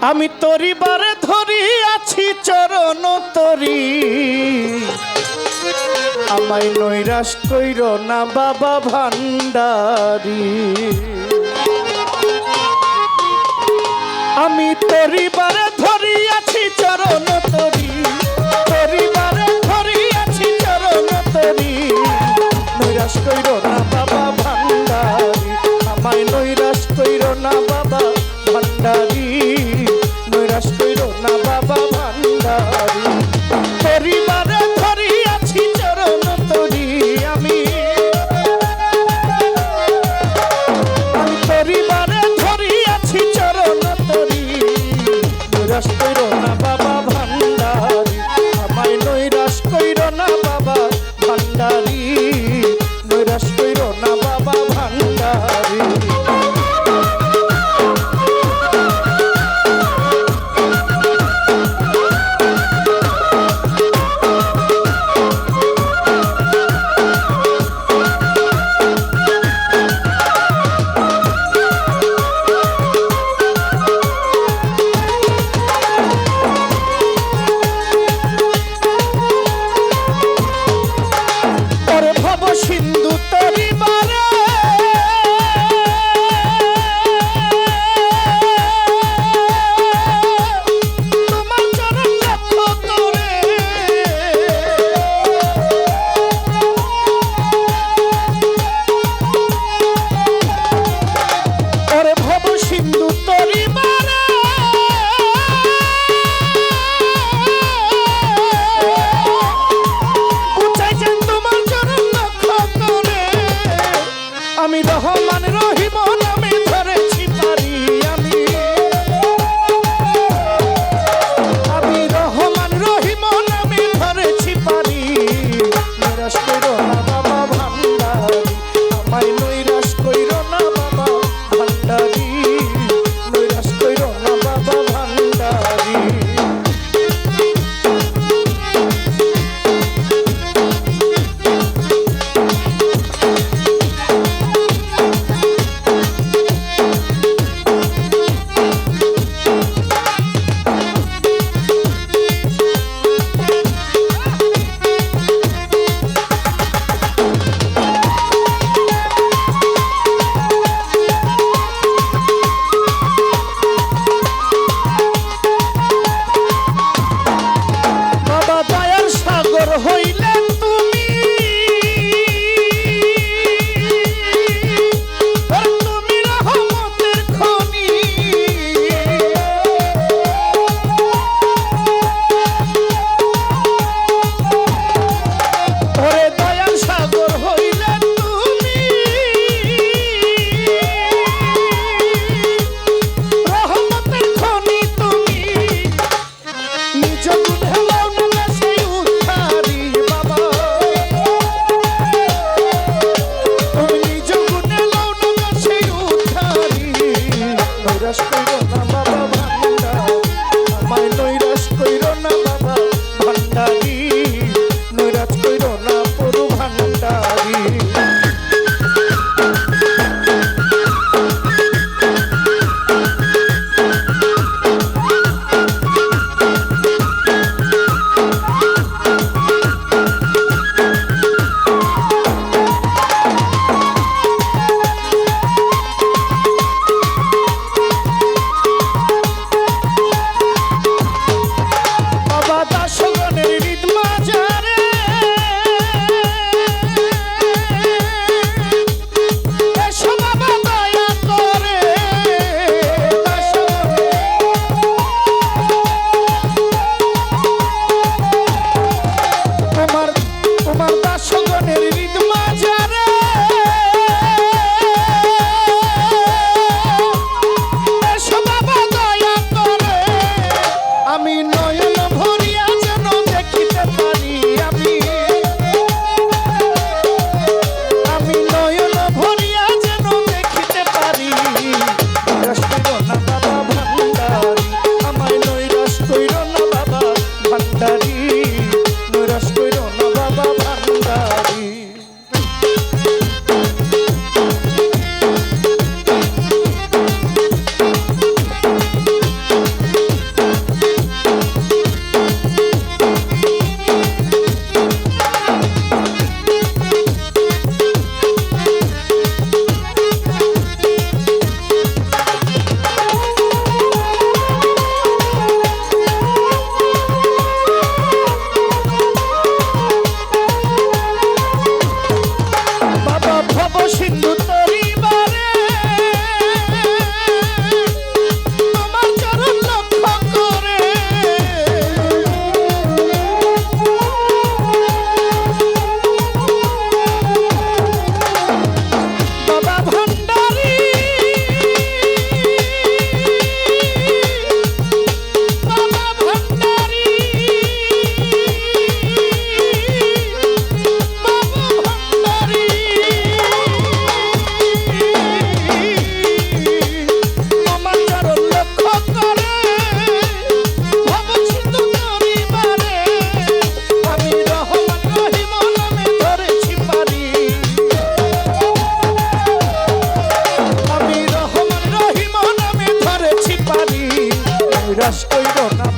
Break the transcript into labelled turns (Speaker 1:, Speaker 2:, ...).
Speaker 1: আমি তরি বারে ধরি, আছি চরণ তরি। আমায় নৈরাস কইর না বাবা ভান্ডারি। আমি তরি বার নৈরাশ কইর না